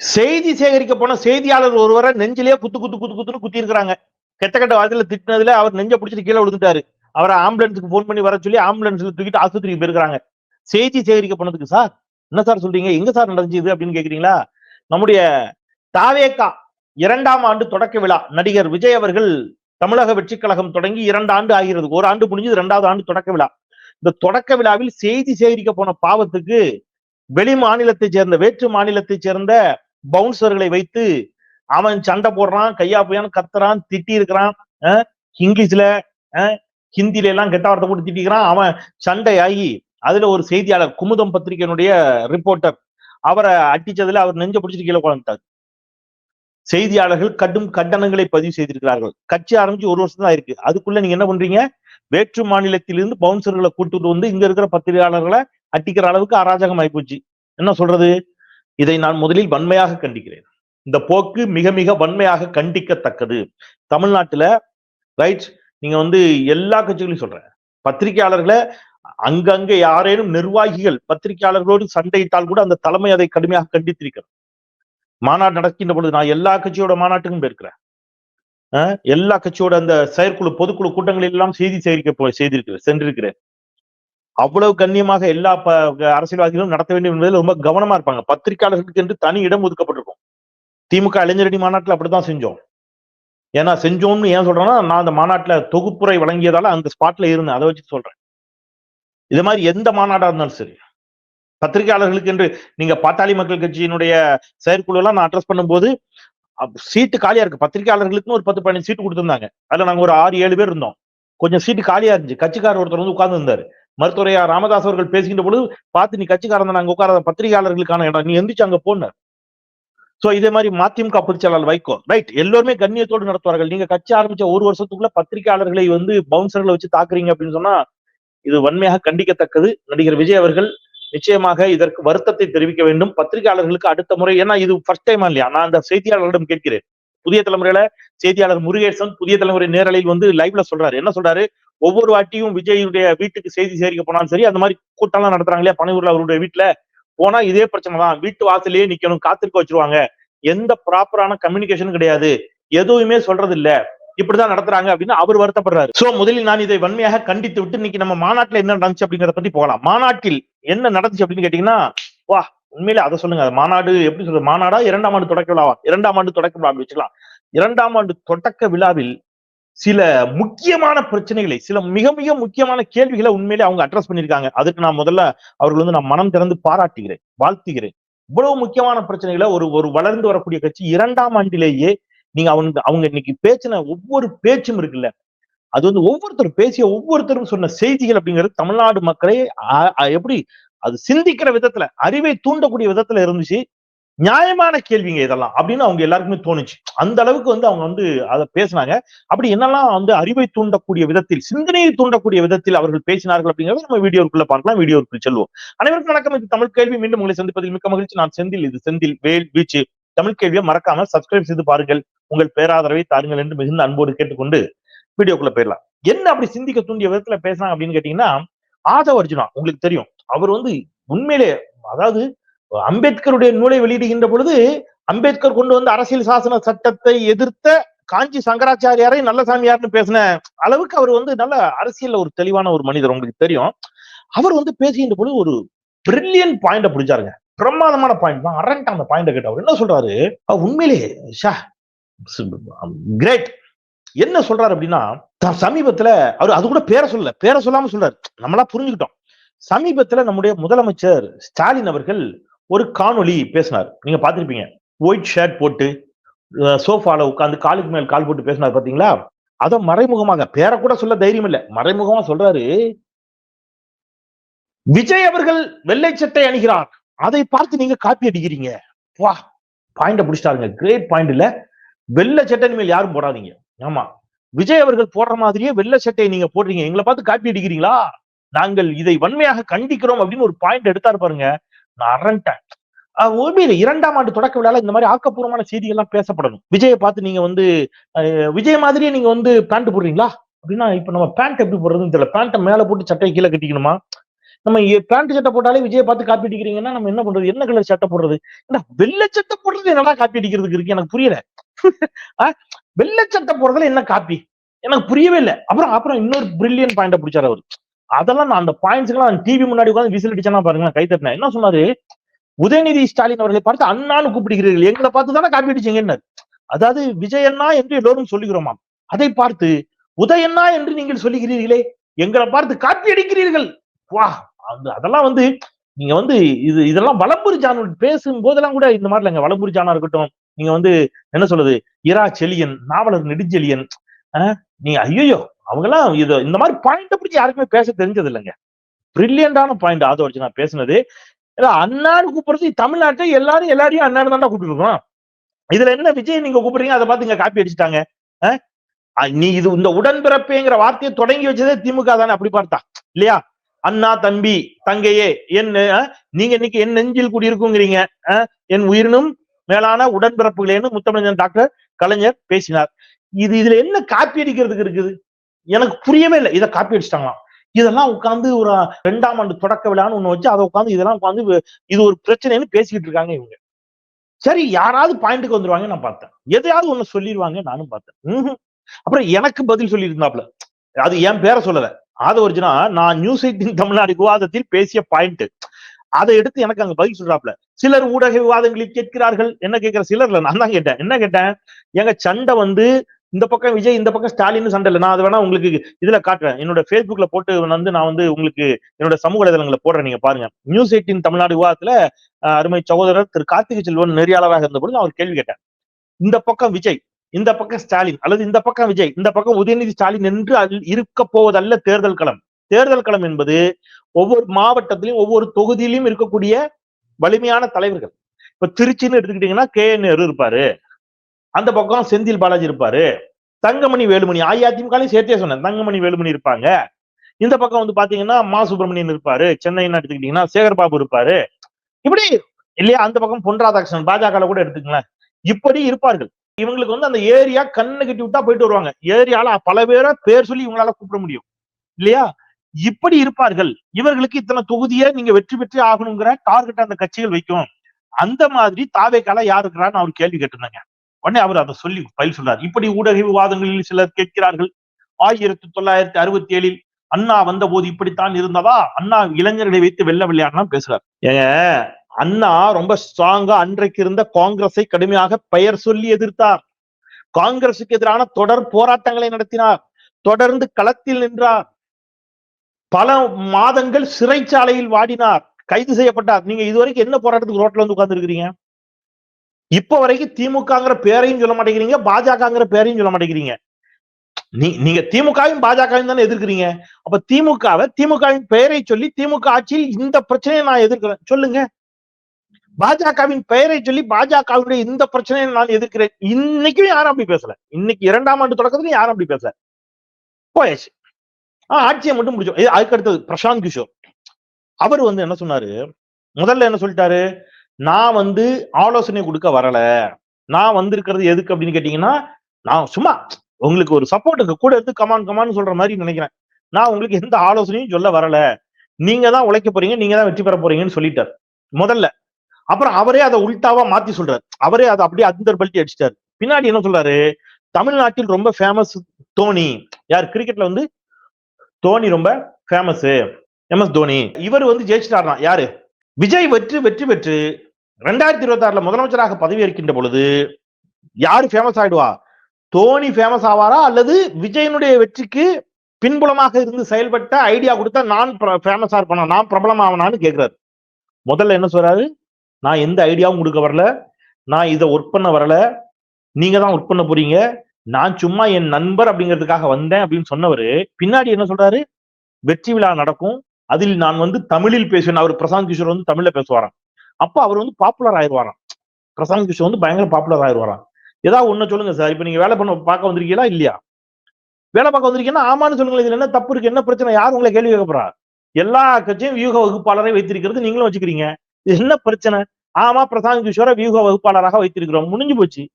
செய்தி சேகரிக்க போன செய்தியாளர் ஒருவரை நெஞ்சிலேயே குத்து குத்து குத்து குத்துன்னு குத்தி இருக்கிறாங்க கெட்ட கெட்ட வார்த்தையில திட்டினதுல அவர் நெஞ்ச பிடிச்சிட்டு கீழே விழுந்துட்டாரு. அவரை ஆம்புலன்ஸுக்கு ஃபோன் பண்ணி வர சொல்லி ஆம்புலன்ஸ்ல தூக்கிட்டு ஆஸ்பத்திரிக்கு போயிருக்காங்க செய்தி சேகரிக்க போனதுக்கு சார் என்ன சார் சொல்றீங்க? எங்க சார் நடந்துச்சு அப்படின்னு கேக்குறீங்களா? நம்முடைய தாவேக்கா இரண்டாம் ஆண்டு தொடக்க விழா நடிகர் விஜய் அவர்கள் தமிழக வெற்றி கழகம் தொடங்கி இரண்டு ஆண்டு ஆகிறது. ஒரு ஆண்டு முடிஞ்சது இரண்டாவது ஆண்டு தொடக்க விழா. இந்த தொடக்க விழாவில் செய்தி சேகரிக்க போன பாவத்துக்கு வெளி மாநிலத்தை சேர்ந்த வேற்று மாநிலத்தை சேர்ந்த பவுன்சர்களை வைத்து அவன் சண்டை போடுறான் கையா போயான்னு கத்துறான் திட்டி இருக்கிறான் இங்கிலீஷ்ல ஹிந்தில எல்லாம் கெட்ட வார்த்தை போட்டு திட்டிக்கிறான். அவன் சண்டை ஆகி அதுல ஒரு செய்தியாளர் குமுதம் பத்திரிகையினுடைய ரிப்போர்ட்டர் அவரை அட்டிச்சதுல அவர் நெஞ்ச பிடிச்சிட்டு கீழே குழந்தார் செய்தியாளர்கள் கடும் கண்டனங்களை பதிவு செய்திருக்கிறார்கள். கட்சி ஆரம்பிச்சு ஒரு வருஷம் தான் இருக்கு அதுக்குள்ள நீங்க என்ன பண்றீங்க? வேற்று மாநிலத்திலிருந்து பவுன்சர்களை கூட்டிட்டு வந்து இங்க இருக்கிற பத்திரிகையாளர்களை அட்டிக்கிற அளவுக்கு அராஜகம் ஆயிப்போச்சு என்ன சொல்றது? இதை நான் முதலில் வன்மையாக கண்டிக்கிறேன். இந்த போக்கு மிக மிக வன்மையாக கண்டிக்கத்தக்கது. தமிழ்நாட்டுல ரைட் நீங்க வந்து எல்லா கட்சிகளையும் சொல்றேன். பத்திரிகையாளர்களை அங்கங்க யாரேனும் நிர்வாகிகள் பத்திரிகையாளர்களோடு சண்டையிட்டால் கூட அந்த தலைமை அதை கடுமையாக கண்டித்திருக்கிறது. மாநாடு நடக்கின்ற பொழுது நான் எல்லா கட்சியோட மாநாட்டுக்கும் போயிருக்கிறேன். எல்லா கட்சியோட அந்த செயற்குழு பொதுக்குழு கூட்டங்களில் எல்லாம் செய்தி சேகரிக்க செய்திருக்கிறேன் சென்றிருக்கிறேன். அவ்வளவு கண்ணியமாக எல்லா அரசியல்வாதிகளும் நடத்த வேண்டும் என்பதில் ரொம்ப கவனமா இருப்பாங்க. பத்திரிகையாளர்களுக்கு என்று தனி இடம் ஒதுக்கப்பட்டிருக்கும். திமுக இளைஞரணி மாநாட்டில் அப்படித்தான் செஞ்சோம். ஏன்னா செஞ்சோம்னு ஏன் சொல்றேன்னா நான் அந்த மாநாட்டுல தொகுப்புரை வழங்கியதால அந்த ஸ்பாட்ல இருந்தேன். அதை வச்சு சொல்றேன். இது மாதிரி எந்த மாநாடா இருந்தாலும் சரி பத்திரிகையாளர்களுக்கு என்று நீங்க பாட்டாளி மக்கள் கட்சியினுடைய செயற்குழு எல்லாம் நான் அட்ரஸ் பண்ணும்போது சீட்டு காலியா இருக்கு. பத்திரிகையாளர்களுக்குன்னு ஒரு பத்து பதினஞ்சு சீட்டு கொடுத்துருந்தாங்க. அதுல நாங்க ஒரு ஆறு ஏழு பேர் இருந்தோம். கொஞ்சம் சீட்டு காலியா இருந்துச்சு. கட்சிக்காரர் ஒருத்தர் வந்து உட்கார்ந்து இருந்தாரு. மருத்துவரையா ராமதாஸ் அவர்கள் பேசுகின்ற பொழுது பார்த்து நீ கட்சிக்காரன் நாங்க உட்காராத பத்திரிகையாளர்களுக்கான இடம் நீ எந்திரிச்சு அங்க போனார் சோ இதே மாதிரி மதிமுக பொதுச்செயலாளர் வைகோ ரைட் எல்லோருமே கண்ணியத்தோடு நடத்துவார்கள். நீங்க கட்சி ஆரம்பிச்ச ஒரு வருஷத்துக்குள்ள பத்திரிகையாளர்களை வந்து பவுன்சர்களை வச்சு தாக்குறீங்க அப்படின்னு சொன்னா இது வன்மையாக கண்டிக்கத்தக்கது. நடிகர் விஜய் அவர்கள் நிச்சயமாக இதற்கு வருத்தத்தை தெரிவிக்க வேண்டும். பத்திரிகையாளர்களுக்கு அடுத்த முறை ஏன்னா இது ஃபர்ஸ்ட் டைம் இல்லையா? நான் அந்த செய்தியாளர்களிடம் கேட்கிறேன். புதிய தலைமுறையில செய்தியாளர் முருகேசன் புதிய தலைமுறை நேரலையில் வந்து லைவ்ல சொல்றாரு. என்ன சொல்றாரு? ஒவ்வொரு வாட்டியும் விஜயுடைய வீட்டுக்கு செய்தி சேரிக்க போனாலும் சரி அந்த மாதிரி கூட்டம்லாம் நடத்துறாங்க இல்லையா பனையூர்ல அவருடைய வீட்டுல போனா இதே பிரச்சனை தான். வீட்டு வாசலையே நிக்கணும் காத்திருக்க வச்சிருவாங்க. எந்த ப்ராப்பரான கம்யூனிகேஷனும் கிடையாது. எதுவுமே சொல்றது இல்ல இப்படிதான் நடத்துறாங்க அப்படின்னு அவர் வருத்தப்படுறாரு. சோ முதலில் நான் இதை வன்மையாக கண்டித்து விட்டு இன்னைக்கு நம்ம மாநாட்டுல என்ன நடந்துச்சு அப்படிங்கறத பத்தி போகலாம். மாநாட்டில் என்ன நடந்துச்சு அப்படின்னு கேட்டீங்கன்னா வா உண்மையிலே அதை சொல்லுங்க. மாநாடு எப்படி சொல்றது? மாநாடா இரண்டாம் ஆண்டு தொடக்க விழாவா? இரண்டாம் ஆண்டு தொடக்க விழா வச்சுக்கலாம். இரண்டாம் ஆண்டு தொடக்க விழாவில் சில முக்கியமான பிரச்சனைகளை சில மிக மிக முக்கியமான கேள்விகளை உண்மையிலே அவங்க அட்ரஸ் பண்ணிருக்காங்க அதுக்கு நான் முதல்ல அவர்கள் வந்து நான் மனம் திறந்து பாராட்டுகிறேன் வாழ்த்துகிறேன். இவ்வளவு முக்கியமான பிரச்சனைகளை ஒரு ஒரு வளர்ந்து வரக்கூடிய கட்சி இரண்டாம் ஆண்டிலேயே நீங்க அவங்க அவங்க இன்னைக்கு பேச்சின ஒவ்வொரு பேச்சும் இருக்குல்ல. அது வந்து ஒவ்வொருத்தரும் பேசிய ஒவ்வொருத்தரும் சொன்ன செய்திகள் அப்படிங்கிறது தமிழ்நாடு மக்களை எப்படி அது சிந்திக்கிற விதத்துல அறிவை தூண்டக்கூடிய விதத்துல இருந்துச்சு. நியாயமான கேள்விங்க இதெல்லாம் அப்படின்னு அவங்க எல்லாருக்குமே தோணுச்சு. அந்த அளவுக்கு வந்து அவங்க வந்து அதை பேசினாங்க. அப்படி என்னெல்லாம் வந்து அறிவை தூண்டக்கூடிய விதத்தில் சிந்தனையை தூண்டக்கூடிய விதத்தில் அவர்கள் பேசினார்கள் அப்படிங்கிறத நம்ம வீடியோக்குள்ள பார்க்கலாம் வீடியோக்குள் செல்வோம். அனைவருக்கும் வணக்கம். இது தமிழ் கேள்வி. மீண்டும் உங்களை சந்திப்பதில் மிக்க மகிழ்ச்சி. நான் செந்தில் இது செந்தில் வேல் வீச்சு. தமிழ் கேள்வியை மறக்காம சப்ஸ்கிரைப் செய்து பாருங்கள். உங்கள் பேராதரவை தாருங்கள் என்று மிகுந்த அன்போடு கேட்டுக்கொண்டு வீடியோக்குள்ள போயிடலாம். என்ன அப்படி சிந்திக்க தூண்டிய விதத்துல பேசினாங்க அப்படின்னு கேட்டீங்கன்னா ஆதவ அர்ஜுனா உங்களுக்கு தெரியும். அவர் வந்து உண்மையிலே அதாவது அம்பேத்கருடைய நூலை வெளியிடுகின்ற பொழுது அம்பேத்கர் கொண்டு வந்த அரசியல் சாசன சட்டத்தை எதிர்த்த காஞ்சி சங்கராச்சாரியாரை நல்ல சாமியார்னு பேசின அளவுக்கு அவர் வந்து நல்ல அரசியல்ல ஒரு தெளிவான ஒரு மனிதர் உங்களுக்கு தெரியும். அவர் வந்து பேசுகின்ற பொழுது ஒரு பிரில்லியன் பாயிண்ட பிடிச்சாருங்க பிரமாதமான பாயிண்ட் தான். அரண்ட் அந்த பாயிண்ட கேட்டு அவர் என்ன சொல்றாரு? உண்மையிலே ஷா கிரேட் என்ன சொல்றாரு அப்படின்னா சமீபத்துல அவர் அது கூட பேரை சொல்லல. பேரை சொல்லாம சொல்றாரு. நம்மளா புரிஞ்சுக்கிட்டோம். சமீபத்துல நம்முடைய முதலமைச்சர் ஸ்டாலின் அவர்கள் ஒரு காணொளி பேசினார். நீங்க பாத்திருப்பீங்க ஒயிட் ஷர்ட் போட்டு சோஃபால உட்காந்து காலுக்கு மேல் கால் போட்டு பேசினார் பாத்தீங்களா? அதை மறைமுகமாக பேரை கூட சொல்ல தைரியம் இல்ல. மறைமுகமா சொல்றாரு விஜய் அவர்கள் வெள்ளை சட்டை அணிகிறார். அதை பார்த்து நீங்க காப்பி அடிக்கிறீங்க. வா பாயிண்ட பிடிச்சிட்டாருங்க. கிரேட் பாயிண்ட் இல்ல வெள்ளை சட்டை மேல் யாரும் போடாதீங்க. ஆமா. விஜய் அவர்கள் போடுற மாதிரியே வெள்ளை சட்டையை நீங்க போடுறீங்க. எங்களை பார்த்து காப்பி அடிக்கிறீங்களா? நாங்கள் இதை வன்மையாக கண்டிக்கிறோம் அப்படின்னு ஒரு பாயிண்ட் எடுத்தாரு பாருங்க. நான் அரண்டேன். உண்மையில இரண்டாம் ஆண்டு தொடக்க விழால இந்த மாதிரி ஆக்கப்பூர்வமான செய்திகள்லாம் பேசப்படணும். விஜயை பார்த்து நீங்க வந்து விஜய் மாதிரியே நீங்க வந்து பேண்ட் போடுறீங்களா? அப்படின்னா இப்ப நம்ம பேண்ட் எப்படி போடுறதுன்னு தெரியல. பேண்ட்டை மேல போட்டு சட்டையை கீழே கட்டிக்கணுமா? நம்ம பேண்ட் சட்டை போட்டாலே விஜயை பார்த்து காப்பி அடிக்கிறீங்கன்னா நம்ம என்ன பண்றது? என்ன கலர் சட்டை போடுறது? என்ன வெள்ளை சட்டை போடுறது என்னடா காப்பி அடிக்கிறதுக்கு இருக்கு? எனக்கு புரியல. வெள்ளச்சட்டை போறதுல என்ன காப்பி எனக்கு புரியவே இல்லை. அப்புறம் அப்புறம் இன்னொரு பிரில்லியன் பாயிண்ட பிடிச்சாரு அவர். அதெல்லாம் நான் அந்த பாயிண்ட்ஸ்க்கெல்லாம் டிவி முன்னாடி உட்காந்து விசில் அடிச்சேன்னா பாருங்க கை தட்டினேன். என்ன சொன்னாரு? உதயநிதி ஸ்டாலின் அவர்களை பார்த்து அண்ணான்னு கூப்பிடுகிறீர்கள் எங்களை பார்த்து தானே காப்பி அடிச்சீங்கன்னு அதாவது விஜயண்ணா என்று எல்லோரும் சொல்லுகிறோமாம் அதை பார்த்து உதயண்ணா என்று நீங்கள் சொல்லுகிறீர்களே எங்களை பார்த்து காப்பி அடிக்கிறீர்கள். வா அந்த அதெல்லாம் வந்து நீங்க வந்து இது இதெல்லாம் வளம்புரி ஜான் பேசும் போதெல்லாம் கூட இந்த மாதிரி இல்லைங்க வளம்புரி ஜானா இருக்கட்டும். நீங்க வந்து என்ன சொல்றது? இரா செலியன் நாவலர் நெடுஞ்செலியன் ஆஹ், நீங்க ஐயோ அவங்கெல்லாம் இது இந்த மாதிரி பாயிண்ட பிடிச்சி யாருக்குமே பேச தெரிஞ்சது இல்லைங்க பிரில்லியண்டான பாயிண்ட் ஆதோ வச்சு நான் பேசுனது. அண்ணான்னு கூப்பிடுறது தமிழ்நாட்டை எல்லாரும் எல்லாரையும் அண்ணான்னு தான் கூப்பிட்டுருக்கோம் இதுல என்ன விஜய் நீங்க கூப்பிடுறீங்க? அதை பார்த்து இங்க காப்பி அடிச்சுட்டாங்க. ஆஹ்? நீ இது இந்த உடன்பிறப்புங்கிற வார்த்தையை தொடங்கி வச்சதே திமுக தானே அப்படி பார்த்தா. இல்லையா? அண்ணா தம்பி தங்கையே என் நீங்க இன்னைக்கு என் நெஞ்சில் குடியிருக்குங்கிறீங்க. அஹ், என் உயிரினும் மேலான உடன்பிறப்புகளேன்னு முத்தமிழன் டாக்டர் கலைஞர் பேசினார். இது இதுல என்ன காப்பி அடிக்கிறதுக்கு இருக்குது? எனக்கு புரியவே இல்லை. இதை காப்பி அடிச்சிட்டாங்களாம். இதெல்லாம் உட்கார்ந்து ஒரு ரெண்டாம் ஆண்டு தொடக்க விழான்னு ஒண்ணு வச்சு அதை உட்காந்து இதெல்லாம் உட்காந்து இது ஒரு பிரச்சனைன்னு பேசிக்கிட்டு இருக்காங்க இவங்க. சரி யாராவது பாயிண்ட்டுக்கு வந்துருவாங்க நான் பார்த்தேன். எதையாவது ஒண்ணு சொல்லிடுவாங்க நானும் பார்த்தேன். அப்புறம் எனக்கு பதில் சொல்லி இருந்தாப்ல அது என் பேரை சொல்லல. அது நான் நியூஸ் எயிட்டின் தமிழ்நாடு விவாதத்தில் பேசிய பாயிண்ட் அதை எடுத்து எனக்கு அங்க பதில் சொல்றாப்ல. சிலர் ஊடக விவாதங்களில் கேட்கிறார்கள். என்ன கேட்கிற சிலர்ல நான் தான் கேட்டேன். என்ன கேட்டேன்? எங்க சண்டை வந்து இந்த பக்கம் விஜய் இந்த பக்கம் ஸ்டாலின் சண்டை இல்லை. நான் அது வேணா உங்களுக்கு இதுல காட்டுறேன். என்னோட ஃபேஸ்புக்ல போட்டு வந்து நான் வந்து உங்களுக்கு என்னோட சமூக வலைதளங்களை போடுறேன். நீங்க பாருங்க. நியூஸ் எயிட்டின் தமிழ்நாடு விவாதத்துல அருமை சகோதரர் திரு கார்த்திகை செல்வன் நெறியாளராக இருந்தபோது அவர் கேள்வி கேட்டேன். இந்த பக்கம் விஜய் இந்த பக்கம் ஸ்டாலின் அல்லது இந்த பக்கம் விஜய் இந்த பக்கம் உதயநிதி ஸ்டாலின் என்று அதில் இருக்க போவதல்ல தேர்தல் களம். தேர்தல் களம் என்பது ஒவ்வொரு மாவட்டத்திலையும் ஒவ்வொரு தொகுதியிலும் இருக்கக்கூடிய வலிமையான தலைவர்கள். இப்ப திருச்சின்னு எடுத்துக்கிட்டீங்கன்னா கே. நேரு இருப்பாரு. அந்த பக்கம் செந்தில் பாலாஜி இருப்பாரு. தங்கமணி வேலுமணி அஇஅதிமுகலையும் சேர்த்தே சொன்னேன். தங்கமணி வேலுமணி இருப்பாங்க. இந்த பக்கம் வந்து பாத்தீங்கன்னா மா. சுப்பிரமணியன் இருப்பாரு. சென்னைன்னு எடுத்துக்கிட்டீங்கன்னா சேகர்பாபு இருப்பாரு. இப்படி இல்லையா அந்த பக்கம் பொன் ராதாகிருஷ்ணன் பாஜக கூட எடுத்துக்கலாம் இப்படி இருப்பார்கள். இவங்களுக்கு வந்து அந்த ஏரியா கண்ணு கட்டி விட்டா போயிட்டு வருவாங்க. ஏரியால பல பேரை பேர் சொல்லி இவங்களால கூப்பிட முடியும். இல்லையா? இப்படி இருப்பார்கள். இவர்களுக்கு இத்தனை தொகுதியை நீங்க வெற்றி பெற்றே ஆகணுங்கிற டார்கெட் அந்த கட்சிகள் வைக்கும். அந்த மாதிரி தாவேக்கால யார் இருக்கிறான்னு அவர் கேள்வி கேட்டிருந்தாங்க. உடனே அவர் அதை சொல்லி பயில் சொல்றார். இப்படி ஊடக விவாதங்களில் சிலர் கேட்கிறார்கள். ஆயிரத்தி தொள்ளாயிரத்தி அறுபத்தி ஏழில் அண்ணா வந்த போது இப்படித்தான் இருந்ததா? அண்ணா இளைஞர்களை வைத்து வெள்ள விளையாடுனா பேசுறார். ஏங்க அண்ணா ரொம்ப ஸ்ட்ராங்கா அன்றைக்கு இருந்த காங்கிரஸை கடுமையாக பெயர் சொல்லி எதிர்த்தார். காங்கிரசுக்கு எதிரான தொடர் போராட்டங்களை நடத்தினார். தொடர்ந்து களத்தில் நின்றார். பல மாதங்கள் சிறைச்சாலையில் வாடினார் கைது செய்யப்பட்டார். நீங்க இதுவரைக்கும் என்ன போராட்டத்துக்கு ரோட்ல வந்து உட்கார்ந்துருக்கிறீங்க? இப்ப வரைக்கும் திமுகங்கிற பேரையும் சொல்ல மாட்டேங்கிறீங்க பாஜகங்கிற பேரையும் சொல்ல மாட்டேங்கிறீங்க. நீ நீங்க திமுகவும் பாஜகவும் தானே எதிர்க்கிறீங்க? அப்ப திமுகவை திமுகவின் பெயரை சொல்லி திமுக ஆட்சியில் இந்த பிரச்சனையை நான் எதிர்க்கிறேன். சொல்லுங்க. பாஜகவின் பெயரை சொல்லி பாஜகவுடைய இந்த பிரச்சனையை நான் எதிர்க்கிறேன். இன்னைக்கும் யாரும் அப்படி பேசல. இன்னைக்கு இரண்டாம் ஆண்டு தொடக்கத்துல யாரும் அப்படி பேசல. போயாச்சு. ஆட்சியை மட்டும் முடிச்சோம். அதுக்கு அடுத்தது பிரசாந்த் கிஷோர். அவர் வந்து என்ன சொன்னாரு? முதல்ல என்ன சொல்லிட்டாரு? நான் வந்து ஆலோசனை கொடுக்க வரல. நான் வந்திருக்கிறது எதுக்கு அப்படின்னு கேட்டீங்கன்னா நான் சும்மா உங்களுக்கு ஒரு சப்போர்ட்டுக்கு கூட எடுத்து கமான் கமான் சொல்ற மாதிரி நினைக்கிறேன். நான் உங்களுக்கு எந்த ஆலோசனையும் சொல்ல வரல. நீங்க தான் உழைக்க போறீங்க நீங்க தான் வெற்றி பெற போறீங்கன்னு சொல்லிட்டார். முதல்ல. அப்புறம் அவரே அதை உல்டாவா மாத்தி சொல்றாரு. அவரே அதை அப்படியே அந்தர் பல்ட்டி அடிச்சிட்டாரு. பின்னாடி என்ன சொல்றாரு? தமிழ்நாட்டில் ரொம்ப ஃபேமஸ் தோனி. யார்? கிரிக்கெட்ல வந்து தோனி ரொம்ப ஃபேமஸ் எம் எஸ் தோனி. இவர் வந்து ஜெயிச்சிட்டாராம் யாரு? விஜய் வெற்றி வெற்றி பெற்று ரெண்டாயிரத்தி இருபத்தி ஆறுல முதலமைச்சராக பதவி ஏற்கின்ற பொழுது யாரு ஃபேமஸ் ஆயிடுவா? தோனி ஃபேமஸ் ஆவாரா? அல்லது விஜயனுடைய வெற்றிக்கு பின்புலமாக இருந்து செயல்பட்ட ஐடியா கொடுத்தா நான் ஃபேமஸா இருப்பானா? நான் பிரபலம் ஆவனான்னு கேட்கிறாரு முதல்ல என்ன சொல்றாரு? நான் எந்த ஐடியாவும் கொடுக்க வரல. நான் இதை ஒர்க் பண்ண வரல. நீங்க தான் ஒர்க் பண்ண போறீங்க. நான் சும்மா என் நண்பர் அப்படிங்கிறதுக்காக வந்தேன் அப்படின்னு சொன்னவரு பின்னாடி என்ன சொல்றாரு? வெற்றி விழா நடக்கும். அதில் நான் வந்து தமிழில் பேசுவேன். அவர் பிரசாந்த் கிஷோர் வந்து தமிழ்ல பேசுவாராம். அப்ப அவர் வந்து பாப்புலர் ஆயிடுவாராம் பிரசாந்த் கிஷோர் வந்து பயங்கர பாப்புலர் ஆயிடுவாராம் ஏதாவது ஒண்ணு சொல்லுங்க சார். இப்ப நீங்க வேலை பண்ண பார்க்க வந்திருக்கீங்களா? இல்லையா? வேலை பார்க்க வந்திருக்கீங்கன்னா ஆமான்னு சொல்லுங்க இதுல என்ன தப்பு இருக்கு? என்ன பிரச்சனை? யார் உங்களை கேள்வி கேட்க போறா? எல்லா கட்சியும் வியூக வகுப்பாளரை வைத்திருக்கிறது நீங்களும் வச்சுக்கிறீங்க. இது என்ன பிரச்சனை? ஆமா பிரசாந்த் கிஷோரை வியூக வகுப்பாளராக வைத்திருக்கிறோம். முடிஞ்சு போச்சு.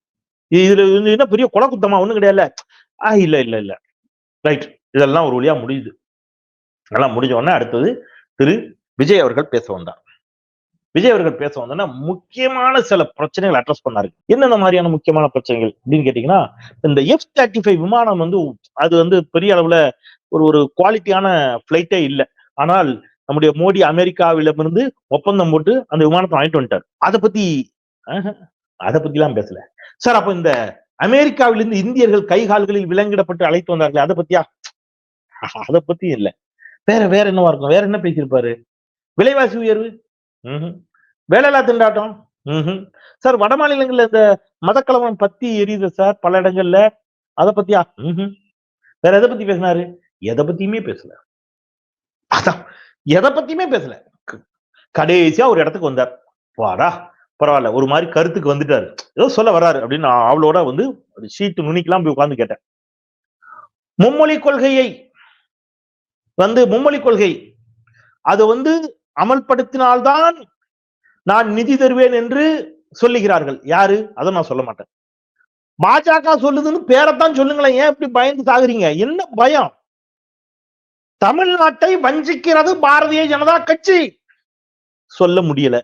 இதுல வந்து என்ன பெரிய கொலை குத்தமா ஒண்ணும் கிடையாது ஆ இல்ல இல்ல இல்ல. ரைட் இதெல்லாம் ஒரு வழியா முடியுது. அதெல்லாம் முடிஞ்ச உடனே அடுத்தது திரு விஜய் அவர்கள் பேச வந்தார். விஜய் அவர்கள் பேச வந்தோன்னா முக்கியமான சில பிரச்சனைகள் அட்ரஸ் பண்ணாரு. என்னென்ன மாதிரியான முக்கியமான பிரச்சனைகள் அப்படின்னு கேட்டீங்கன்னா இந்த எஃப் தேர்ட்டி ஃபைவ் விமானம் வந்து அது வந்து பெரிய அளவுல ஒரு ஒரு குவாலிட்டியான ஃபிளைட்டே இல்லை. ஆனால் நம்முடைய மோடி அமெரிக்காவிலிருந்து ஒப்பந்தம் போட்டு அந்த விமானத்தை வாங்கிட்டு வந்துட்டார். அதை பத்தி அதை பத்தி எல்லாம் பேசல. சார் அப்ப இந்த அமெரிக்காவிலிருந்து இந்தியர்கள் கை கால்களில் விலங்கிடப்பட்டு அழைத்து வந்தார்களே அதை பத்தியா? அதை பத்தி இல்ல. வேற வேற என்னவா இருக்கும்? வேற என்ன பேசியிருப்பாரு? விலைவாசி உயர்வு? ம்ஹும். வேலையில்லா திண்டாட்டம்? ம்ஹும். சார் வட மாநிலங்கள்ல இந்த மதக்கலவரம் பத்தி எரியுது சார் பல இடங்கள்ல. அதை பத்தியா? ம்ஹும். வேற எதை பத்தி பேசினாரு? எதை பத்தியுமே பேசல. அதான். எதை பத்தியுமே பேசல. கடைசியா ஒரு இடத்துக்கு வந்தார். வாடா. பரவாயில்ல ஒரு மாதிரி கருத்துக்கு வந்துட்டாரு. ஏதோ சொல்ல வர்றாரு அப்படின்னு நான் அவளோட வந்து சீட்டு நுனிக்கெல்லாம் போய் உட்கார்ந்து கேட்டேன். மும்மொழி கொள்கையை வந்து மும்மொழி கொள்கை அது வந்து அமல்படுத்தினால்தான் நான் நிதி தருவேன் என்று சொல்லுகிறார்கள். யாரு? அதை நான் சொல்ல மாட்டேன். பாஜக சொல்லுதுன்னு பேரைத்தான் சொல்லுங்களேன். ஏன் இப்படி பயந்து சாகுறீங்க? என்ன பயம்? தமிழ்நாட்டை வஞ்சிக்கிறது பாரதிய ஜனதா கட்சி. சொல்ல முடியல.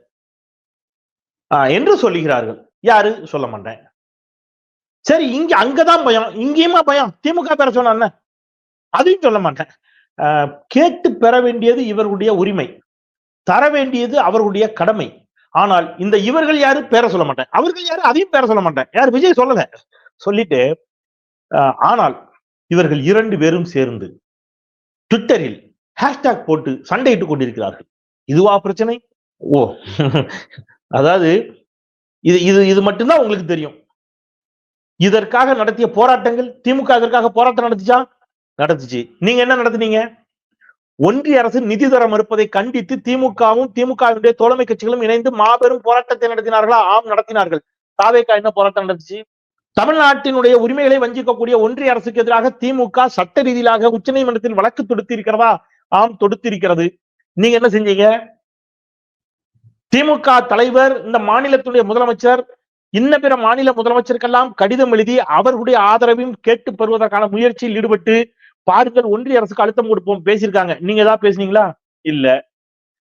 என்று சொல்லுகிறார்கள். யாரு? சொல்ல மாட்டேன். சரி இங்க அங்கதான் பயம். இங்கேயுமா பயம்? திமுக பேர சொன்ன அதையும் சொல்ல மாட்டேன். ஆஹ் கேட்டு பெற வேண்டியது இவர்களுடைய உரிமை. தர வேண்டியது அவர்களுடைய கடமை. ஆனால் இந்த இவர்கள் யாரு? பேர சொல்ல மாட்டேன். அவர்கள் யாரு? அதையும் பேர சொல்ல மாட்டேன். யார்? விஜய் சொல்லல. சொல்லிட்டு ஆஹ் ஆனால் இவர்கள் இரண்டு பேரும் சேர்ந்து ட்விட்டரில் ஹேஷ்டாக் போட்டு சண்டையிட்டுக் கொண்டிருக்கிறார்கள். இதுவா பிரச்சனை? ஓ. அதாவது இது இது இது மட்டும்தான் உங்களுக்கு தெரியும். இதற்காக நடத்திய போராட்டங்கள் திமுக இதற்காக போராட்டம் நடத்துச்சா? நடத்துச்சு நீங்க என்ன நடத்துனீங்க? ஒன்றிய அரசு நிதி தர மறுப்பதை கண்டித்து திமுகவும் திமுகவினுடைய தோழமை கட்சிகளும் இணைந்து மாபெரும் போராட்டத்தை நடத்தினார்களா? ஆம் நடத்தினார்கள். தாவேக்கா என்ன போராட்டம் நடத்துச்சு தமிழ்நாட்டினுடைய உரிமைகளை வஞ்சிக்கக்கூடிய ஒன்றிய அரசுக்கு எதிராக திமுக சட்ட ரீதியிலாக உச்சநீதிமன்றத்தில் வழக்கு தொடுத்திருக்கிறதா? ஆம் தொடுத்திருக்கிறது. நீங்க என்ன செஞ்சீங்க? திமுக தலைவர் இந்த மாநிலத்துடைய முதலமைச்சர் இன்ன பிற மாநில முதலமைச்சருக்கெல்லாம் கடிதம் எழுதி அவர்களுடைய ஆதரவையும் கேட்டு பெறுவதற்கான முயற்சியில் ஈடுபட்டு பாருங்கள் ஒன்றிய அரசுக்கு அழுத்தம் கொடுப்போம் பேசியிருக்காங்க. நீங்க ஏதாவது பேசுனீங்களா? இல்ல.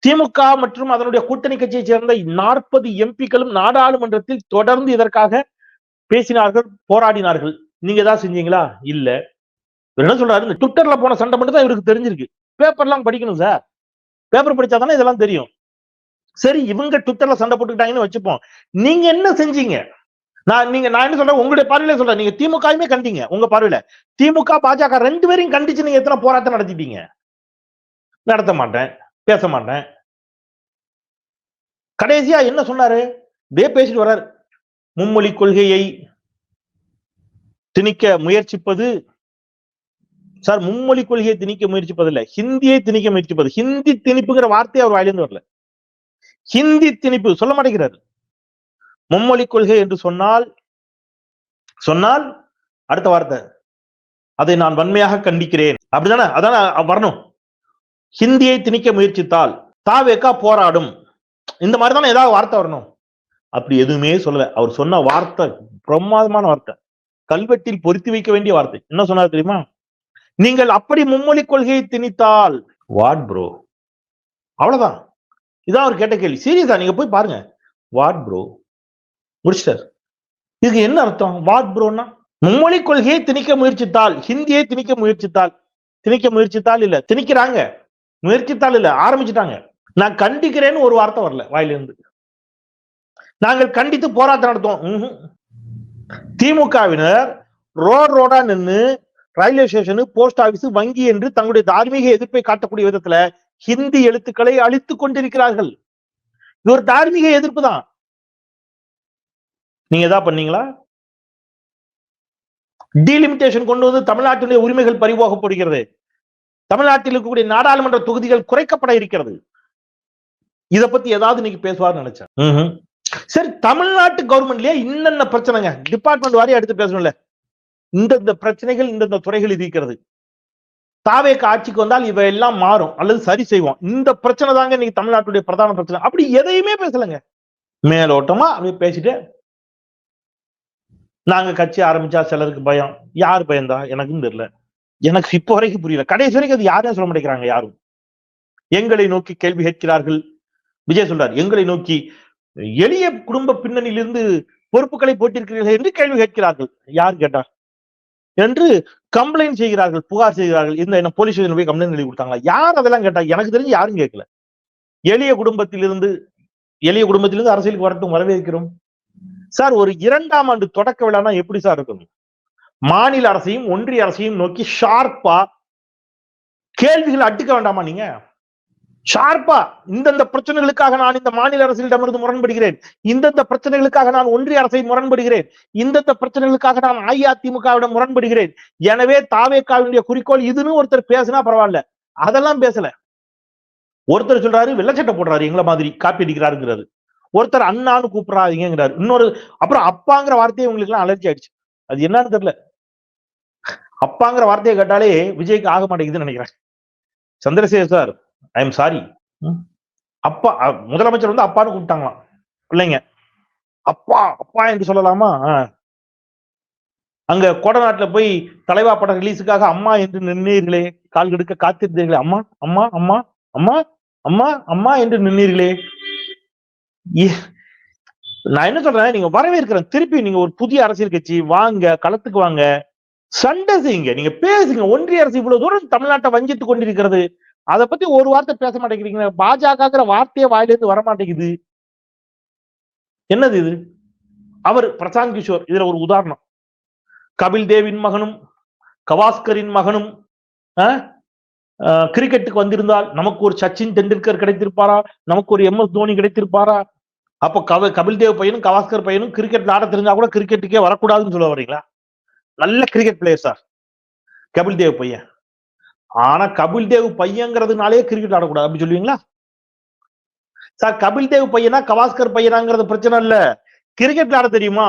திமுக மற்றும் அதனுடைய கூட்டணி கட்சியை சேர்ந்த நாற்பது எம்பிக்களும் நாடாளுமன்றத்தில் தொடர்ந்து இதற்காக பேசினார்கள் போராடினார்கள். நீங்க ஏதாவது செஞ்சீங்களா? இல்ல. இவர் என்ன சொல்றாரு? இந்த ட்விட்டர்ல போன சண்டை மட்டும் தான் இவருக்கு தெரிஞ்சிருக்கு. பேப்பர்லாம் படிக்கணும் சார். பேப்பர் படிச்சா தானே இதெல்லாம் தெரியும். சரி இவங்க ட்விட்டர்ல சண்டை போட்டுக்கிட்டாங்கன்னு வச்சுப்போம். நீங்க என்ன செஞ்சீங்க? நான் நீங்க நான் என்ன சொல்றேன்? உங்களுடைய பார்வையில சொல்றேன். நீங்க திமுகவுமே கண்டீங்க உங்க பார்வையில. திமுக பாஜக ரெண்டு பேரையும் கண்டிச்சு நீங்க எத்தனை போராட்டம் நடத்திட்டீங்க? நடத்த மாட்டேன் பேச மாட்டேன். கடைசியா என்ன சொன்னாரு? இதே பேசிட்டு வர்றாரு. மும்மொழி கொள்கையை திணிக்க முயற்சிப்பது சார் மும்மொழி கொள்கையை திணிக்க முயற்சிப்பதில்லை. ஹிந்தியை திணிக்க முயற்சிப்பது. ஹிந்தி திணிப்புங்கிற வார்த்தையை அவர் வாயிலிருந்து வரல. ஹிந்தி திணிப்பு சொல்ல மாட்டேங்கிறார். மும்மொழி கொள்கை என்று சொன்னால் சொன்னால் அடுத்த வார்த்தை அதை நான் வன்மையாக கண்டிக்கிறேன். அப்படிதானே? அதான? வரணும். ஹிந்தியை திணிக்க முயற்சித்தால் தாவேக்கா போராடும். இந்த மாதிரி தானே ஏதாவது வார்த்தை வரணும். அப்படி எதுவுமே சொல்லல. அவர் சொன்ன வார்த்தை பிரமாதமான வார்த்தை. கல்வெட்டில் பொருத்தி வைக்க வேண்டிய வார்த்தை. என்ன சொன்னார் தெரியுமா? நீங்கள் அப்படி மும்மொழி கொள்கையை திணித்தால் வாட் ப்ரோ? அவ்வளவுதான். இதான் அவர் கேட்ட கேள்வி. சீரியஸா நீங்க போய் பாருங்க. வாட் ப்ரோ முடிச்சிட்டார். இதுக்கு என்ன அர்த்தம்? வாட் ப்ரோன்னா மும்மொழி கொள்கையை திணிக்க முயற்சித்தால் ஹிந்தியை திணிக்க முயற்சித்தால் திணிக்க முயற்சித்தால் இல்ல திணிக்கிறாங்க. முயற்சித்தால் இல்ல ஆரம்பிச்சுட்டாங்க. நான் கண்டிக்கிறேன்னு ஒரு வார்த்தை வரல வாயிலிருந்து. நாங்கள் கண்டித்து போராட்டம் நடத்துவோம். திமுகவினர் ரோட் ரோடா நின்னு ரயில்வே ஸ்டேஷனு போஸ்ட் ஆபீஸ் வங்கி என்று தங்களுடைய தார்மீக எதிர்ப்பை காட்டக்கூடிய விதத்துல ஹிந்தி எழுத்துக்களை அழித்துக் கொண்டிருக்கிறார்கள். இது ஒரு தார்மீக எதிர்ப்பு தான். நீங்க ஏதாவது பண்ணீங்களா? டீலிமிட்டேஷன் கொண்டு வந்து தமிழ்நாட்டினுடைய உரிமைகள் பறிபோகப்படுகிறது. தமிழ்நாட்டில் இருக்கக்கூடிய நாடாளுமன்ற தொகுதிகள் குறைக்கப்பட இருக்கிறது. இத பத்தி ஏதாவது இன்னைக்கு பேசுவார்னு நினைச்சேன். சரி தமிழ்நாட்டு கவர்மெண்ட்லயே இன்னென்ன பிரச்சனைங்க? டிபார்ட்மெண்ட் வாரியா எடுத்து பேசணும்ல. இந்தந்த பிரச்சனைகள் இந்தந்த துறைகள் இருக்கிறது தாவேக்கு ஆட்சிக்கு வந்தால் இவை எல்லாம் மாறும் அல்லது சரி செய்வோம். இந்த பிரச்சனை தாங்க இன்னைக்கு தமிழ்நாட்டுடைய பிரதான பிரச்சனை. அப்படி எதையுமே பேசலங்க. மேலோட்டமா அப்படி பேசிட்டு நாங்க கட்சி ஆரம்பிச்சா சிலருக்கு பயம். யார் பயந்தா? எனக்கும் தெரியல. எனக்கு இப்போ வரைக்கும் புரியல. கடைசி வரைக்கும் அது யாரையும் சொல்ல மாட்டேங்கிறாங்க யாரும். எங்களை நோக்கி கேள்வி கேட்கிறார்கள். விஜய் சொல்றார் எங்களை நோக்கி எளிய குடும்ப பின்னணியிலிருந்து பொறுப்புகளை போட்டிருக்கிறீர்கள் என்று கேள்வி கேட்கிறார்கள். யார் கேட்டா? என்று கம்ப்ளைண்ட் செய்கிறார்கள் புகார் செய்கிறார்கள். இந்த என்ன போலீஸ் ஸ்டேஷன் போய் கம்ப்ளைண்ட் எழுதி கொடுத்தாங்களா? யார் அதெல்லாம் கேட்டா எனக்கு தெரிஞ்சு யாரும் கேட்கல. எளிய குடும்பத்திலிருந்து எளிய குடும்பத்திலிருந்து அரசியலுக்கு வரட்டும் வரவேற்கிறோம். சார் ஒரு இரண்டாம் ஆண்டு தொடக்க விழானா எப்படி சார் இருக்கணும்? மாநில அரசையும் ஒன்றிய அரசையும் நோக்கி ஷார்ப்பா கேள்விகள் அட்டுக்க வேண்டாமா நீங்க? ஷார்ப்பா இந்தந்த பிரச்சனைகளுக்காக நான் இந்த மாநில அரசிடமிருந்து முரண்படுகிறேன். இந்தந்த பிரச்சனைகளுக்காக நான் ஒன்றிய அரசை முரண்படுகிறேன். இந்தந்த பிரச்சனைகளுக்காக நான் அஇஅதிமுகவிடம் முரண்படுகிறேன். எனவே தாவேக்காவினுடைய குறிக்கோள் இதுன்னு ஒருத்தர் பேசினா பரவாயில்ல. அதெல்லாம் பேசல. ஒருத்தர் சொல்றாரு வெள்ளச்சட்டை போடுறாரு எங்களை மாதிரி காப்பி அடிக்கிறாருங்கிறாரு. ஒருத்தர் அண்ணான்னு கூப்பிடாதீங்கிறாரு இன்னொரு அப்புறம் அப்பாங்கிற வார்த்தையை உங்களுக்கு எல்லாம் அலர்ஜி ஆயிடுச்சு. அது என்னன்னு தெரியல. அப்பாங்கிற வார்த்தையை கேட்டாலே விஜய்க்கு ஆக மாட்டேங்குதுன்னு நினைக்கிறேன். Chandrasekhar sir I am sorry அப்பா முதலமைச்சர் வந்து அப்பான்னு கூப்பிட்டாங்களாம். பிள்ளைங்க. அப்பா அப்பா என்று சொல்லலாமா. அங்க கொடநாட்டுல போய் தலைவா படம் ரிலீஸுக்காக அம்மா என்று நின்னீர்களே. கால் கெடுக்க காத்திருந்தீர்களே. அம்மா அம்மா அம்மா அம்மா அம்மா அம்மா என்று நின்னீர்களே. ஏ- நான் என்ன சொல்றேன்? நீங்க வரவேற்கிறேன். திருப்பி நீங்க ஒரு புதிய அரசியல் கட்சி வாங்க களத்துக்கு வாங்க. சண்டை செய்யுங்க. நீங்க பேசுங்க. ஒன்றிய அரசு இவ்வளவு தூரம் தமிழ்நாட்டை வஞ்சித்து கொண்டிருக்கிறது. அதை பத்தி ஒரு வார்த்தை பேச மாட்டேங்கிறீங்க. பாஜகங்கிற வார்த்தையே வாயிலிருந்து வர மாட்டேங்குது. என்னது இது? அவர் பிரசாந்த் கிஷோர் இதுல ஒரு உதாரணம். கபில் தேவின் மகனும் கவாஸ்கரின் மகனும் கிரிக்கெட்டுக்கு வந்திருந்தால் நமக்கு ஒரு சச்சின் டெண்டுல்கர் கிடைத்திருப்பாரா? நமக்கு ஒரு எம் எஸ் தோனி கிடைத்திருப்பாரா? அப்ப கவ கபில் தேவ் பையனும் கவாஸ்கர் பையனும் கிரிக்கெட் ஆட தெரிஞ்சா கூட கிரிக்கெட்டுக்கே வரக்கூடாதுன்னு சொல்ல வரீங்களா நல்ல cricket player sir. Kapil Dev பையன். ஆனா கபில் தேவ் பையங்கிறதுனாலே கிரிக்கெட் ஆடக்கூடாது. அப்படி சொல்லுவீங்களா? சார் கபில் தேவ் பையனா கவாஸ்கர் பையனாங்கிறது பிரச்சனை இல்ல. கிரிக்கெட் ஆட தெரியுமா?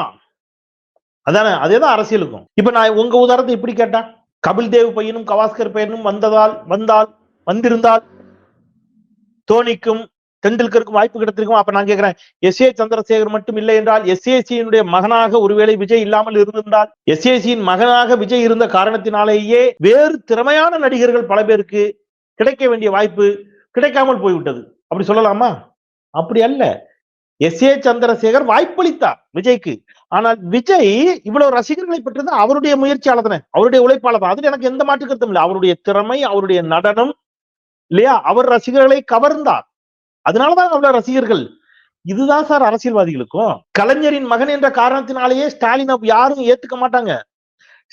அதானே அதேதான் அரசியலுக்கும். இப்ப நான் உங்க உதாரணத்தை இப்படி கேட்டேன் கபில் தேவ் பையனும் கவாஸ்கர் பையனும் வந்ததால் வந்தால் வந்திருந்தால் தோனிக்கும் தெண்டுல்கருக்கும் வாய்ப்பு கிடைத்திருக்கும்? அப்ப நான் கேட்கிறேன் எஸ் ஏ சந்திரசேகர் மட்டும் இல்லை என்றால் எஸ்ஏசியினுடைய மகனாக ஒருவேளை விஜய் இல்லாமல் இருந்திருந்தால் எஸ்ஏசியின் மகனாக விஜய் இருந்த காரணத்தினாலேயே வேறு திறமையான நடிகர்கள் பல பேருக்கு கிடைக்க வேண்டிய வாய்ப்பு கிடைக்காமல் போய்விட்டது. அப்படி சொல்லலாமா? அப்படி அல்ல. எஸ் ஏ சந்திரசேகர் வாய்ப்பளித்தார் விஜய்க்கு. ஆனால் விஜய் இவ்வளவு ரசிகர்களை பெற்றது அவருடைய முயற்சியால தானே. அவருடைய உழைப்பால தான். அதுல எனக்கு எந்த மாற்று கருத்தும் இல்லை. அவருடைய திறமை அவருடைய நடனம் இல்லையா? அவர் ரசிகர்களை கவர்ந்தார். அதனாலதான் அவ்வளவு ரசிகர்கள் இதுதான் சார் அரசியல்வாதிகளுக்கும் கலைஞரின் மகன் என்ற காரணத்தினாலேயே ஸ்டாலினை யாரும் ஏத்துக்க மாட்டாங்க.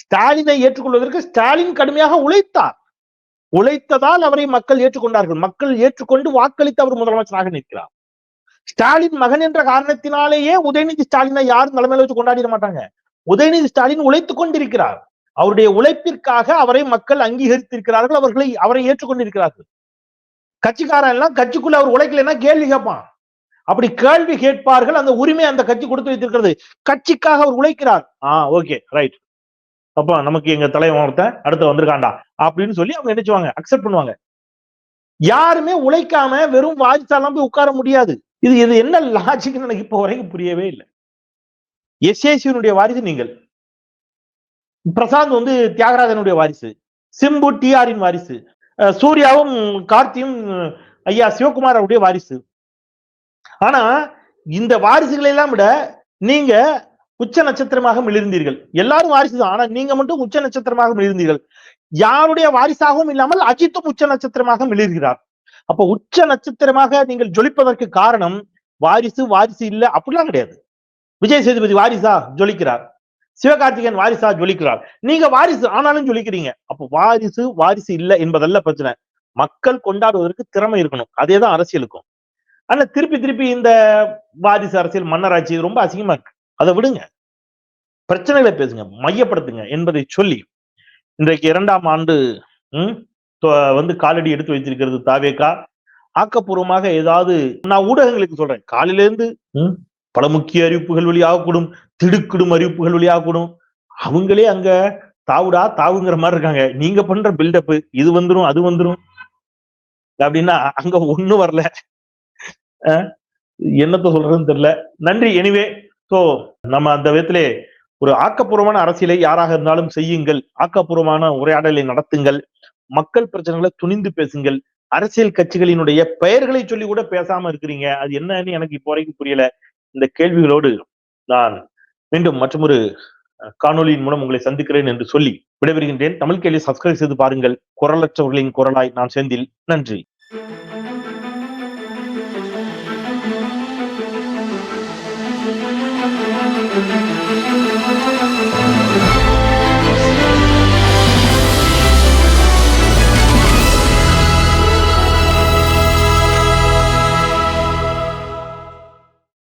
ஸ்டாலினை ஏற்றுக்கொள்வதற்கு ஸ்டாலின் கடுமையாக உழைத்தார். உழைத்ததால் அவரை மக்கள் ஏற்றுக்கொண்டார்கள். மக்கள் ஏற்றுக்கொண்டு வாக்களித்து அவர் முதலமைச்சராக நிற்கிறார். ஸ்டாலின் மகன் என்ற காரணத்தினாலேயே உதயநிதி ஸ்டாலினை யாரும் தலைமையில வச்சு கொண்டாடிட மாட்டாங்க. உதயநிதி ஸ்டாலின் உழைத்துக் கொண்டிருக்கிறார். அவருடைய உழைப்பிற்காக அவரை மக்கள் அங்கீகரித்திருக்கிறார்கள். அவர்களை அவரை ஏற்றுக்கொண்டிருக்கிறார்கள். கட்சிக்காரன் எல்லாம் கட்சிக்குள்ள அவர் உழைக்கலைன்னா கேள்வி கேட்பான். அப்படி கேள்வி கேட்பார்கள் அந்த உரிமை அந்த கட்சி கொடுத்து வைத்திருக்கிறது. கட்சிக்காக அவர் உழைக்கிறார். ஆ ஓகே ரைட் அப்ப நமக்கு எங்க தலைவன் ஒருத்தன் அடுத்து வந்திருக்காண்டா அப்படின்னு சொல்லி அவங்க நினைச்சுவாங்க அக்செப்ட் பண்ணுவாங்க. யாருமே உழைக்காம வெறும் வாரிசாலாம் போய் உட்கார முடியாது. இது இது என்ன லாஜிக்னு எனக்கு இப்போ வரைக்கும் புரியவே இல்லை. எஸ்ஏசியனுடைய வாரிசு நீங்கள். பிரசாந்த் வந்து தியாகராஜனுடைய வாரிசு. சிம்பு டிஆரின் வாரிசு. சூர்யாவும் கார்த்தியும் ஐயா சிவகுமார் அவருடைய வாரிசு. ஆனா இந்த வாரிசுகளை எல்லாம் விட நீங்க உச்ச நட்சத்திரமாக மிளிர்ந்தீர்கள். எல்லாரும் வாரிசு தான். ஆனா நீங்க மட்டும் உச்ச நட்சத்திரமாக மிளிர்ந்தீர்கள். யாருடைய வாரிசாகவும் இல்லாமல் அஜித்தும் உச்ச நட்சத்திரமாக மிளிர்கிறார். அப்ப உச்ச நட்சத்திரமாக நீங்கள் ஜொலிப்பதற்கு காரணம் வாரிசு வாரிசு இல்லை அப்படிலாம் கிடையாது. விஜய் சேதுபதி வாரிசா ஜொலிக்கிறார். சிவகார்த்திகேயன் வாரிசா ஜொலிக்கிறார். நீங்க வாரிசு ஆனாலும் ஜொலிக்கிறீங்க. அப்ப வாரிசு வாரிசு இல்ல என்பதல்ல பிரச்சனை. மக்கள் கொண்டாடுவதற்கு திறமை இருக்கணும். அதேதான் அரசியலுக்கும். ஆனா திருப்பி திருப்பி இந்த வாரிசு அரசியல் மன்னராட்சி ரொம்ப அசிங்கமா இருக்கு. அதை விடுங்க. பிரச்சனைகளை பேசுங்க. மையப்படுத்துங்க என்பதை சொல்லி இன்றைக்கு இரண்டாம் ஆண்டு உம் வந்து காலடி எடுத்து வைத்திருக்கிறது தாவேக்கா ஆக்கப்பூர்வமாக ஏதாவது நான் ஊடகங்களுக்கு சொல்றேன். காலையில இருந்து பல முக்கிய அறிவிப்புகள் வெளியாகக்கூடும் திடுக்கிடும் அறிவிப்புகள் வெளியாகக்கூடும். அவங்களே அங்க தாவுடா தாவுங்கிற மாதிரி இருக்காங்க. நீங்க பண்ற பில்டப் இது வந்துடும் அது வந்துரும். அப்படின்னா அங்க ஒண்ணும் வரல. அஹ், என்னத்த சொல்றதுன்னு தெரியல. நன்றி. எனிவே சோ நம்ம அந்த விதத்திலே ஒரு ஆக்கப்பூர்வமான அரசியலை யாராக இருந்தாலும் செய்யுங்கள். ஆக்கப்பூர்வமான உரையாடலை நடத்துங்கள். மக்கள் பிரச்சனைகளை துணிந்து பேசுங்கள். அரசியல் கட்சிகளினுடைய பெயர்களை சொல்லி கூட பேசாம இருக்கிறீங்க. அது என்னன்னு எனக்கு இப்போ வரைக்கும் புரியல. இந்த கேள்விகளோடு நான் மீண்டும் மற்றொரு காணொலியின் மூலம் உங்களை சந்திக்கிறேன் என்று சொல்லி விடைபெறுகின்றேன். தமிழ் கேள்வி சப்ஸ்கிரைப் செய்து பாருங்கள். குரலற்றவர்களின் குரலாய் நான் செந்தில். நன்றி.